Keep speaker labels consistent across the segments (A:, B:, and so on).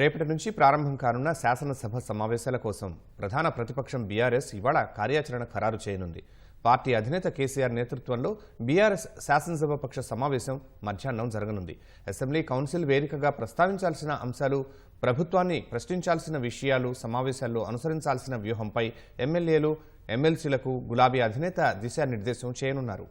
A: రేపటి నుంచి ప్రారంభం కానున్న శాసనసభ సమావేశాల కోసం ప్రధాన ప్రతిపక్షం బీఆర్ఎస్ ఇవాళ కార్యాచరణ ఖరారు చేయనుంది. పార్టీ అధినేత కేసీఆర్ నేతృత్వంలో బీఆర్ఎస్ శాసనసభ పక్ష సమావేశం మధ్యాహ్నం జరగనుంది. అసెంబ్లీ కౌన్సిల్ వేదికగా ప్రస్తావించాల్సిన అంశాలు ప్రభుత్వాన్ని ప్రశ్నించాల్సిన విషయాలు సమావేశాల్లో అనుసరించాల్సిన వ్యూహంపై ఎమ్మెల్యేలు ఎమ్మెల్సీలకు గులాబీ అధినేత దిశానిర్దేశం చేయనున్నారు.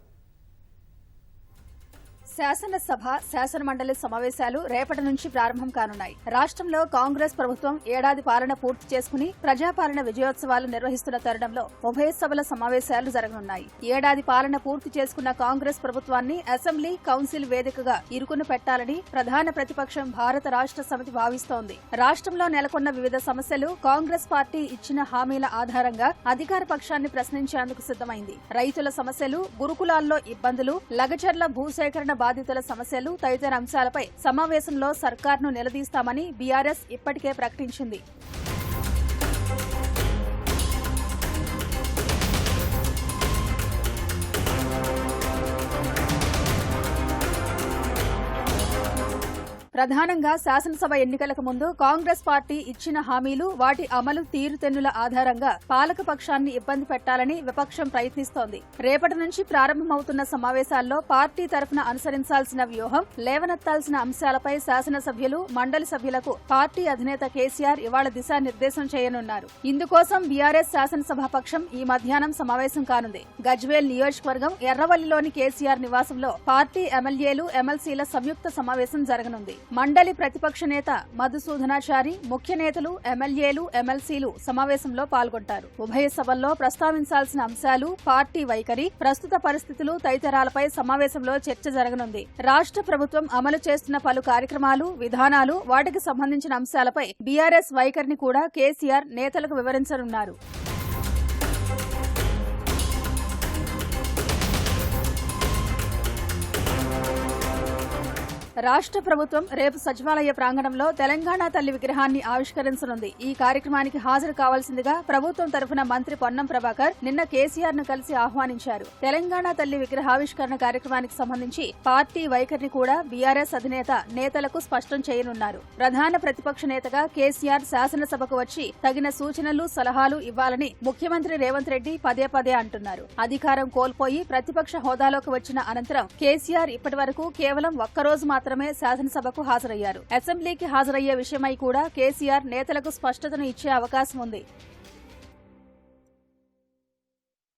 B: శాసనసభ శాసనమండలి సమావేశాలు రేపటి నుంచి ప్రారంభం కానున్నాయి. రాష్ట్రంలో కాంగ్రెస్ ప్రభుత్వం ఏడాది పాలన పూర్తి చేసుకుని ప్రజాపాలన విజయోత్సవాలు నిర్వహిస్తున్న తరుణంలో ఉభయ సభల సమావేశాలు జరగనున్నాయి. ఏడాది పాలన పూర్తి చేసుకున్న కాంగ్రెస్ ప్రభుత్వాన్ని అసెంబ్లీ కౌన్సిల్ వేదికగా ఇరుకును పెట్టాలని ప్రధాన ప్రతిపక్షం భారత రాష్ట్ర సమితి భావిస్తోంది. రాష్ట్రంలో నెలకొన్న వివిధ సమస్యలు కాంగ్రెస్ పార్టీ ఇచ్చిన హామీల ఆధారంగా అధికార పక్షాన్ని ప్రశ్నించేందుకు సిద్దమైంది రైతుల సమస్యలు గురుకులాల్లో ఇబ్బందులు లగచర్ల భూసేకరణ బాధితుల సమస్యలు తదితర అంశాలపై సమావేశంలో సర్కార్ను నిలదీస్తామని బీఆర్ఎస్ ఇప్పటికే ప్రకటించింది. ప్రధానంగా శాసనసభ ఎన్నికలకు ముందు కాంగ్రెస్ పార్టీ ఇచ్చిన హామీలు వాటి అమలు తీరుతెన్నుల ఆధారంగా పాలక పక్షాన్ని ఇబ్బంది పెట్టాలని విపక్షం ప్రయత్నిస్తోంది. రేపటి నుంచి ప్రారంభమవుతున్న సమావేశాల్లో పార్టీ తరఫున అనుసరించాల్సిన వ్యూహం లేవనెత్తాల్సిన అంశాలపై శాసనసభ్యులు మండలి సభ్యులకు పార్టీ అధినేత కేసీఆర్ ఇవాళ దిశానిర్దేశం చేయనున్నారు. ఇందుకోసం బీఆర్ఎస్ శాసనసభ పక్షం ఈ మధ్యాహ్నం సమావేశం కానుంది. గజ్వేల్ నియోజకవర్గం ఎర్రవల్లిలోని కేసీఆర్ నివాసంలో పార్టీ ఎమ్మెల్యేలు ఎమ్మెల్సీల సంయుక్త సమావేశం జరగనుంది. మండలి ప్రతిపక్ష నేత మధుసూదనాచారి ముఖ్య నేతలు ఎమ్మెల్యేలు ఎమ్మెల్సీలు సమావేశంలో పాల్గొంటారు. ఉభయ సభల్లో ప్రస్తావించాల్సిన అంశాలు పార్టీ వైఖరి ప్రస్తుత పరిస్థితులు తదితరాలపై సమావేశంలో చర్చ జరగనుంది. రాష్ట్ర ప్రభుత్వం అమలు చేస్తున్న పలు కార్యక్రమాలు విధానాలు వాటికి సంబంధించిన అంశాలపై బీఆర్ఎస్ వైఖరిని కూడా కేసీఆర్ నేతలకు వివరించనున్నారు. రాష్ట్ర ప్రభుత్వం రేపు సచివాలయ ప్రాంగణంలో తెలంగాణ తల్లి విగ్రహాన్ని ఆవిష్కరించనుంది. ఈ కార్యక్రమానికి హాజరు కావాల్సిందిగా ప్రభుత్వం తరఫున మంత్రి పొన్నం ప్రభాకర్ నిన్న కేసీఆర్ను కలిసి ఆహ్వానించారు. తెలంగాణ తల్లి విగ్రహావిష్కరణ కార్యక్రమానికి సంబంధించి పార్టీ వైఖరిని కూడా బీఆర్ఎస్ అధినేత నేతలకు స్పష్టం చేయనున్నారు. ప్రధాన ప్రతిపక్ష నేతగా కేసీఆర్ శాసనసభకు వచ్చి తగిన సూచనలు సలహాలు ఇవ్వాలని ముఖ్యమంత్రి రేవంత్ రెడ్డి పదే పదే అంటున్నారు. అధికారం కోల్పోయి ప్రతిపక్ష హోదాలోకి వచ్చిన అనంతరం కేసీఆర్ ఇప్పటి వరకు కేవలం ఒక్కరోజు మాత్రం మాత్రమే శాసనసభకు హాజరయ్యారు. అసెంబ్లీకి హాజరయ్యే విషయమై కూడా కేసీఆర్ నేతలకు స్పష్టతను ఇచ్చే అవకాశం ఉంది.